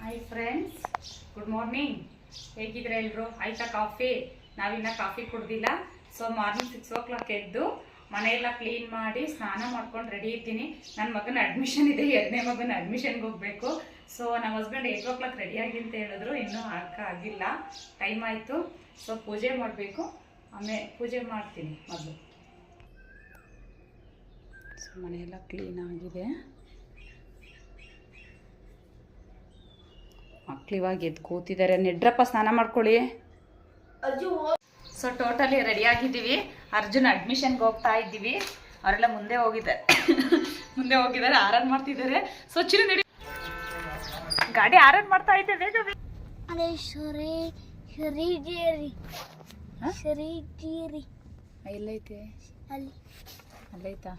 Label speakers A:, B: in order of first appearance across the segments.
A: Hi friends good morning ಹೇಗಿದ್ರೆ ಎಲ್ರು? ಆಯ್ತಾ ಕಾಫಿ ನಾವಿನ್ನ ಕಾಫಿ ಕುಡ್ದಿಲ್ಲ. So morning six o'clock ಎದ್ದು ಮನೆಯೆಲ್ಲ ಕ್ಲೀನ್ ಮಾಡಿ ಸ್ನಾನ ಮಾಡ್ಕೊಂಡು ರೆಡಿ ಇದ್ದೀನಿ ನನ್ನ ಮಗನ ಅಡ್ಮಿಷನ್ ಇದೆ, ಎರಡನೇ ಮಗನ ಅಡ್ಮಿಷನ್ಗೆ ಹೋಗಬೇಕು. ಸೊ ನಮ್ಮ ಹಸ್ಬೆಂಡ್ ಏಟ್ ಓ ಕ್ಲಾಕ್ ರೆಡಿಯಾಗಿ ಅಂತ ಹೇಳಿದ್ರು. ಇನ್ನೂ ಆಗ ಆಗಿಲ್ಲ. ಟೈಮ್ ಆಯಿತು. ಸೊ ಪೂಜೆ ಮಾಡಬೇಕು. ಆಮೇಲೆ ಪೂಜೆ ಮಾಡ್ತೀನಿ ಮೊದಲು ಸೊ ಮನೆಯೆಲ್ಲ ಕ್ಲೀನ್ ಆಗಿದೆ. ಮಕ್ಳು ಇವಾಗ ಎದ್ದು ಕೂತಿದ್ದಾರೆ ನೆಡ್ರಪ್ಪ ಸ್ನಾನ ಮಾಡ್ಕೊಳ್ಳಿ. ಸೊ ಟೋಟಲಿ ರೆಡಿಯಾಗಿದ್ದೀವಿ ಅರ್ಜುನ್ ಅಡ್ಮಿಷನ್ಗೆ ಹೋಗ್ತಾ ಇದ್ದೀವಿ. ಅವರೆಲ್ಲ ಮುಂದೆ ಹೋಗಿದ್ದಾರೆ ಮುಂದೆ ಹೋಗಿದ್ದಾರೆ ಆರನ್ ಮಾಡ್ತಿದ್ದಾರೆ. ಸೊ ಚಿರು ನಡಿ. ಗಾಡಿ ಆರನ್ ಮಾಡ್ತಾ ಇದ್ದೆ ಬೇಗ ಎಲ್ಲೈತೆ?
B: ಅಲ್ಲಿ.
A: ಅಲ್ಲೈತಾ?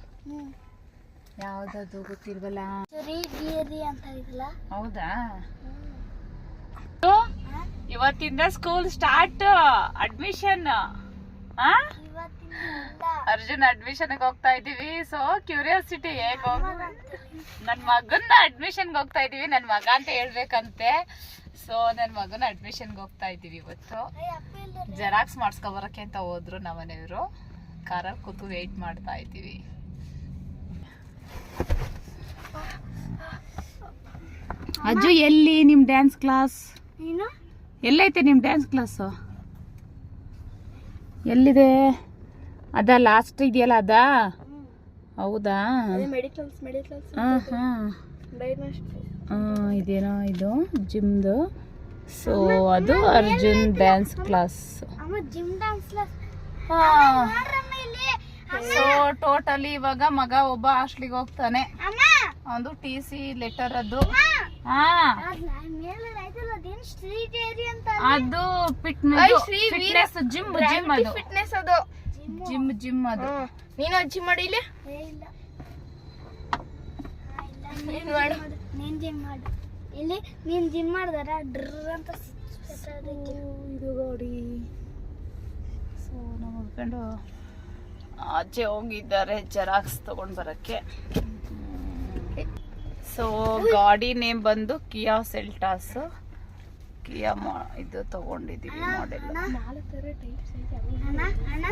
A: ಯಾವ್ದದು ಗೊತ್ತಿಲ್ವಲ್ಲ?
B: ಅಂತ ಇದಲ್ಲ
A: ಹೌದಾ? ಇವತ್ತಿಂದ ಸ್ಕೂಲ್ ಸ್ಟಾರ್ಟ್ ಅಡ್ಮಿಷನ್
B: ಇವತ್ತಿನ
A: ಅರ್ಜುನ್ ಅಡ್ಮಿಷನ್ ಹೋಗ್ತಾ ಇದೀವಿ. ಸೊ ಕ್ಯೂರಿಯಾಸಿಟಿ ಹೇಗ್ ಹೋಗ್? ನನ್ ಮಗನ್ನ ಅಡ್ಮಿಷನ್ ಹೋಗ್ತಾ ಇದೀವಿ. ನನ್ ಮಗ ಅಂತ ಹೇಳ್ಬೇಕಂತೆ. ಸೊ ನನ್ ಮಗನ ಅಡ್ಮಿಷನ್ ಹೋಗ್ತಾ ಇದೀವಿ ಇವತ್ತು. ಜೆರಾಕ್ಸ್ ಮಾಡಿಸ್ಕೊ ಬರಕ್ಕೆ ಅಂತ ಹೋದ್ರು ನಮ್ಮನೆಯವರು. ಕಾರಲ್ಲಿ ಕೂತು ವೆಯ್ಟ್ ಮಾಡ್ತಾ ಇದ್ದೀವಿ ಅಜ್ಜು ಎಲ್ಲಿ ನಿಮ್ ಡ್ಯಾನ್ಸ್ ಕ್ಲಾಸ್ ಎಲ್ಲೈತೆ ನಿಮ್ಮ ಡ್ಯಾನ್ಸ್ ಕ್ಲಾಸು ಎಲ್ಲಿದೆ? ಅದ ಲಾಸ್ಟ್ ಇದೆಯಲ್ಲ ಅದಾ? ಹೌದಾ? ಹಾ ಹಾ. ಇದೇನೋ ಇದು ಜಿಮ್ದು ಸೊ ಅದು
B: Arjun dance class
A: so totally ಇವಾಗ ಮಗ ಒಬ್ಬ ಹಾಸ್ಟ್ಲಿಗೆ ಹೋಗ್ತಾನೆ. ಒಂದು ಟಿ ಸಿ ಲೆಟರ್ ಅದು.
B: ಅದ್
A: ಫಿಟ್ನೆಸ್ ಜಿಮ್ ಜಿಮ್ ಅದು
B: ಫಿಟ್ನೆಸ್ ಅದು
A: ಜಿಮ್ ಜಿಮ್ ಅದು.
B: ನೀನು ಜಿಮ್ ಮಾಡಿ ಇಲ್ಲ? ನೀನ್ ಮಾಡು? ನೀನ್ ಜಿಮ್ ಮಾಡು. ಇಲ್ಲಿ ನೀನ್ ಜಿಮ್ ಮಾಡಿದಾರ? ಡ್ರ ಅಂತ
A: ಇದು ಗಾಡಿ ಸೊ ನಮ್ಮ ಹಸ್ಬೆಂಡು ಆಚೆ ಹೋಗಿದ್ದಾರೆ ಜೆರಾಕ್ಸ್ ತಗೊಂಡ್ ಬರಕ್ಕೆ. ಸೊ ಗಾಡಿ ನೇಮ್ ಬಂದು ಕಿಯಾ ಸೆಲ್ಟಾಸ್ ಕಿಯಾ ಮಾ ಇದು ತಗೊಂಡಿದೀವಿ ಮಾಡೆಲ್
B: ಅಣ್ಣ. ಅಣ್ಣ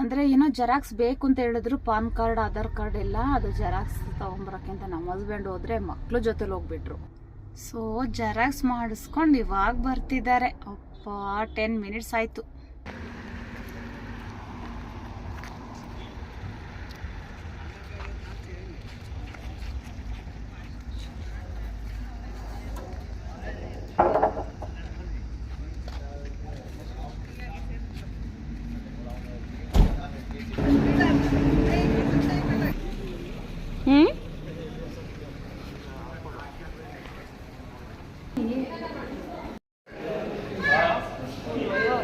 A: ಅಂದ್ರೆ ಏನೋ ಜೆರಾಕ್ಸ್ ಬೇಕು ಅಂತ ಹೇಳಿದ್ರು ಪಾನ್ ಕಾರ್ಡ್ ಆಧಾರ್ ಕಾರ್ಡ್ ಎಲ್ಲ ಅದು ಜೆರಾಕ್ಸ್ ತಗೊಂಬರಕ್ಕೆ ಅಂತ ನಮ್ಮ ಹಸ್ಬೆಂಡ್ ಹೋದ್ರೆ ಮಕ್ಳು ಜೊತೆಲಿ ಹೋಗ್ಬಿಟ್ರು. ಸೊ ಜೆರಾಕ್ಸ್ ಮಾಡಿಸ್ಕೊಂಡು ಇವಾಗ ಬರ್ತಿದ್ದಾರೆ. ಅಪ್ಪ ಟೆನ್ ಮಿನಿಟ್ಸ್ ಆಯ್ತು.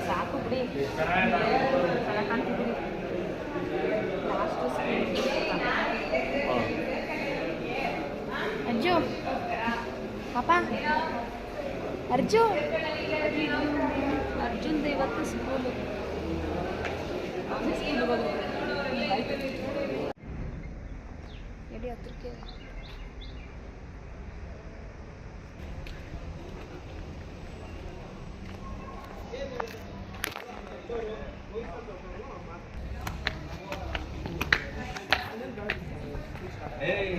A: ಸಾಕು ಬಿಡಿ.
B: ಅಜ್ಜು ಪಾಪ ಅರ್ಜು.
A: ಅರ್ಜುನ್ ಇವತ್ತು ಸ್ಕೂಲು. ಸ್ಕೂಲ್
B: ಎಡಿ ಹತ್ರಕ್ಕೆ?
C: ಏನ್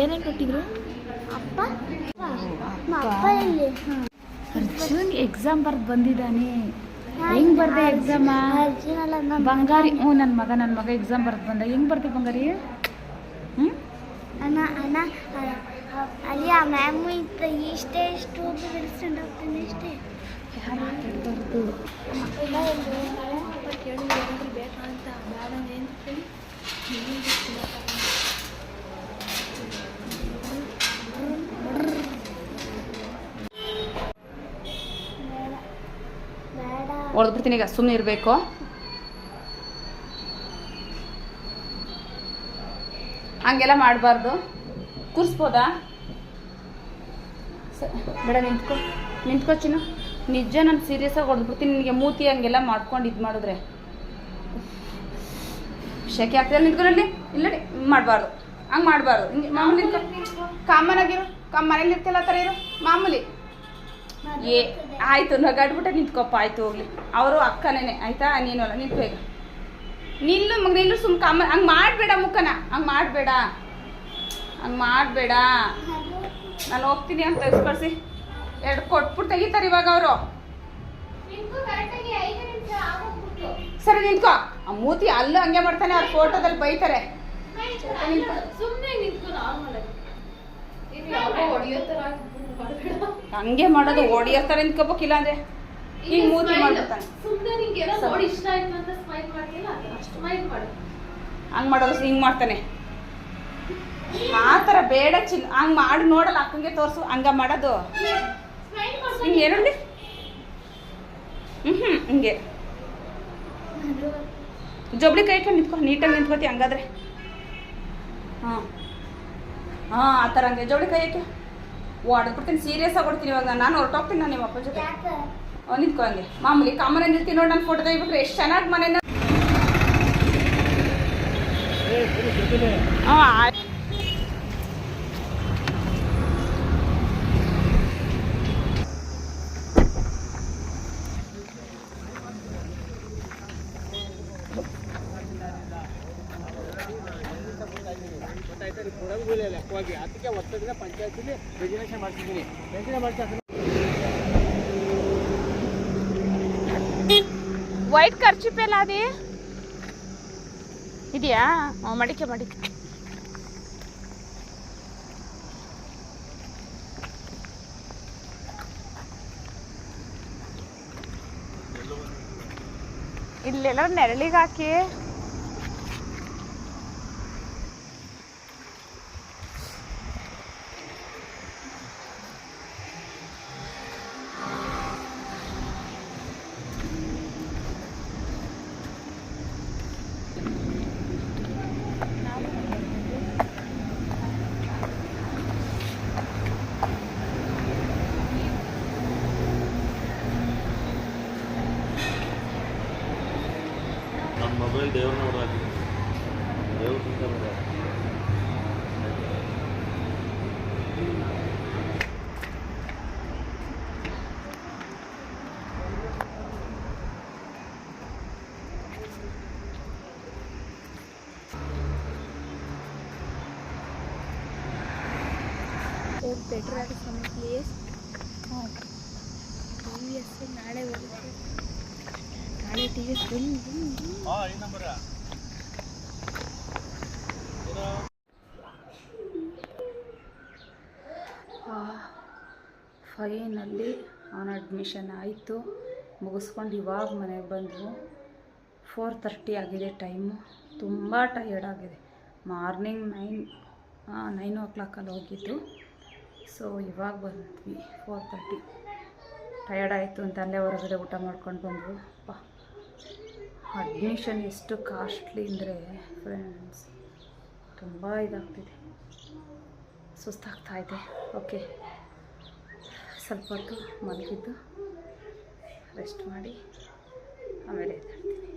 C: ಏನೇನ್ ಕೊಟ್ಟಿದ್ರು?
B: ಅಪ್ಪ? ಅಪ್ಪ. ಎಲ್ಲಿ?
A: ಅರ್ಜುನ್ ಎಕ್ಸಾಮ್ ಬರ್ದು ಬಂದಿದ್ದಾನೆ.
D: ಹೆಂಗ್ ಬರ್ದೆ ಎಕ್ಸಾಮ ಬಂಗಾರಿ ಹ್ಞೂ ನನ್ನ ಮಗ ನನ್ನ ಮಗ ಎಕ್ಸಾಮ್ ಬರ್ದು ಬಂದ. ಹೆಂಗ್ ಬರ್ದೆ ಬಂಗಾರಿ? ಹ್ಞೂ
E: ಅಣ್ಣ ಅಣ್ಣ ಅಲ್ಲಿ ಆ ಮ್ಯಾಮು ಇತ್ತು ಇಷ್ಟೇ ಇಷ್ಟು ಹೋಗಿ ಬೆಳೆಸ್ಕೊಂಡು ಹೋಗ್ತಾನೆ ಇಷ್ಟೇ. ಬೇಕಂತ ಬೇಡ ಏನು ಬೇಡ
D: ಹೊಡೆದ್ಬಿಡ್ತೀನಿ ಈಗ ಸುಮ್ಮನೆ ಇರಬೇಕು. ಹಂಗೆಲ್ಲ ಮಾಡಬಾರ್ದು. ಕೂರಿಸ್ಬೋದಾ? ಬೇಡ, ನಿಂತ್ಕೊ ನಿಂತ್ಕೊ ಚಿನ್ನು. ನಿಜ ನಾನು ಸೀರಿಯಸ್ಸಾಗಿ ಹೊಡೆದ್ಬಿಡ್ತೀನಿ ನಿನಗೆ ಮೂತಿ ಹಂಗೆಲ್ಲ ಮಾಡ್ಕೊಂಡು ಇದು ಮಾಡಿದ್ರೆ. ಶೆಕೆ ಆಗ್ತದೆ ನಿಂತ್ಕೊಳ್ಳಿ ಇಲ್ಲಡಿ ಮಾಡಬಾರ್ದು. ಹಂಗೆ ಮಾಡಬಾರ್ದು. ಹಿಂಗೆ ಮಾಮೂಲಿ ಕಾಮನ್ ಆಗಿರು ಮನೇಲಿ ಇರ್ತಿಲ್ಲ ಆ ಥರ ಇರು, ಮಾಮೂಲಿ. ಏ ಆಯ್ತು ನಗಾಡ್ಬಿಟ್ಟೆ ನಿಂತ್ಕೊಪ್ಪ ಆಯ್ತು ಹೋಗ್ಲಿ. ಅವರು ಅಕ್ಕನೇನೆ ಆಯ್ತಾ? ನೀನು ಅಲ್ಲ ನಿಂತು ಬೇಗ ನಿಲ್ಲು ಮಗ ನಿಲ್ಲು ಸುಮ್ ಕಮ್ಮ ಹಂಗೆ ಮಾಡಬೇಡ ಮುಖನ. ಹಂಗೆ ಮಾಡಬೇಡ. ಹಂಗೆ ಮಾಡಬೇಡ. ನಾನು ಹೋಗ್ತೀನಿ ಅಂತ ತೆಗೆಸ್ಕೊಳ್ಸಿ ಎರಡು ಕೊಟ್ಬಿಟ್ಟು ತೆಗಿತಾರೆ ಇವಾಗ ಅವರು. ಸರಿ ನಿಂತ್ಕೊ. ಆ ಮೂತಿ ಅಲ್ಲೂ ಹಂಗೆ ಮಾಡ್ತಾನೆ ಅವ್ರ ಫೋಟೋದಲ್ಲಿ ಬೈತಾರೆ.
C: ಸುಮ್ಮನೆ
D: ಹಂಗೆ ಮಾಡೋದು ಹೊಡಿಯೋ ಥರ ಇಲ್ಲ ಅಂದ್ರೆ ಈಗ ಮೂತಿ ಮಾಡ್ಬಿಡ್ತಾನೆ. ಹಂಗೆ ಮಾಡೋದು ಹಿಂಗ್ ಮಾಡ್ತಾನೆ. ಆ ಥರ ಬೇಡ ಚಿನ್ ಹಂಗ್ ಮಾಡಿ ನೋಡಲ್ಲ ಅಕ್ಕಂಗೆ ತೋರಿಸು ಹಂಗ ಮಾಡೋದು. ಹಿಂಗೆ ಹ್ಮ್ ಹ್ಞೂ ಹ್ಞೂ ಹಿಂಗೆ. ಜೊಬ್ಳಿ ಕೈ ಇಟ್ಕೊಂಡು ನಿಂತ್ಕೊ ನೀಟಾಗಿ ನಿಂತ್ಕೋತಿ ಹಂಗಾದ್ರೆ. ಹಾಂ. ಹಾಂ ಆ ಥರ ಹಂಗೆ ಜೋಬಳಿ ಕೈ ಹಾಕಿ ಹೊಡೆದ್ಬಿಡ್ತೀನಿ ಸೀರಿಯಸ್ ಆಗಿ ಕೊಡ್ತೀನಿ ಇವಾಗ. ನಾನು ಹೊರಟೋಗ್ತೀನಿ ನಾನು ನಿಮ್ಮ ಅಪ್ಪ ಜೊತೆ. ನಿಂತ್ಕೊ ಹಂಗೆ. ಮಾಮೂಲಿ ಕಾಮನ್ ನಿಲ್ತೀನಿ ನೋಡಿ ನಾನು ಫೋಟೋ ತೆಗಿಬಿಟ್ರೆ ಎಷ್ಟು ಚೆನ್ನಾಗಿ ಮನೇನ ಹಾಂ
F: ಒತ್ತಡದಿಂದ ಪಂಚಾಯತಿಲಿ ರೆಜಿನೇಷನ್ ಮಾಡ್ತಿದ್ದೀನಿ. ರೆಜಿನೇಷನ್ ಮಾಡ್ತಾ
D: ವೈಟ್ ಖರ್ಚಿಪ್ ಎಲ್ಲ ಅದೇ. ಇದೆಯಾ? ಮಡಿಕೆ ಮಡಿಕೆ. ಇಲ್ಲೆಲ್ಲ ನೆರಳಿಗೆ ಹಾಕಿ
G: ನಮ್ಮ ಮೊಬೈಲ್ ದೇವ್ರನ್ನ ಹೊಡೆದಾಕಿದ್ದೀನಿ
E: ಬೆಟ್ರ್ ಆಗುತ್ತೆ ಪ್ಲೇಸ್ ಟಿ ವಿ ಎಸ್ ನಾಳೆ ಬರುತ್ತೆ. ನಾಳೆ ಟಿ ವಿ ಎಸ್
D: ಫೈನಲ್ಲಿ ಅವನ ಅಡ್ಮಿಷನ್ ಆಯಿತು. ಮುಗಿಸ್ಕೊಂಡು ಇವಾಗ ಮನೆಗೆ ಬಂದವು. ಫೋರ್ ತರ್ಟಿ ಆಗಿದೆ ಟೈಮು ತುಂಬ ಟಯರ್ಡ್ ಆಗಿದೆ. ಮಾರ್ನಿಂಗ್ ನೈನ್ ನೈನ್ ಓ ಕ್ಲಾಕಲ್ಲಿ ಹೋಗಿದ್ದು. ಸೊ ಇವಾಗ ಬಂದ್ವಿ ಫೋರ್ ತರ್ಟಿ ಟಯರ್ಡ್ ಆಯಿತು ಅಂತ ಅಲ್ಲೇ ಹೊರಗಡೆ ಊಟ ಮಾಡ್ಕೊಂಡು ಬಂದರು. ಅಪ್ಪ ಅಡ್ಮಿಷನ್ ಎಷ್ಟು ಕಾಸ್ಟ್ಲಿ ಅಂದರೆ ಫ್ರೆಂಡ್ಸ್ ತುಂಬ ಇದಾಗ್ತಿದೆ. ಸುಸ್ತಾಗ್ತಾ ಇದೆ. ಓಕೆ ಸ್ವಲ್ಪ ಹೊತ್ತು ಮಲಗಿದ್ದು ರೆಸ್ಟ್ ಮಾಡಿ, ಆಮೇಲೆ ಎದ್ದೇಳ್ತೀನಿ. ಬಾಯ್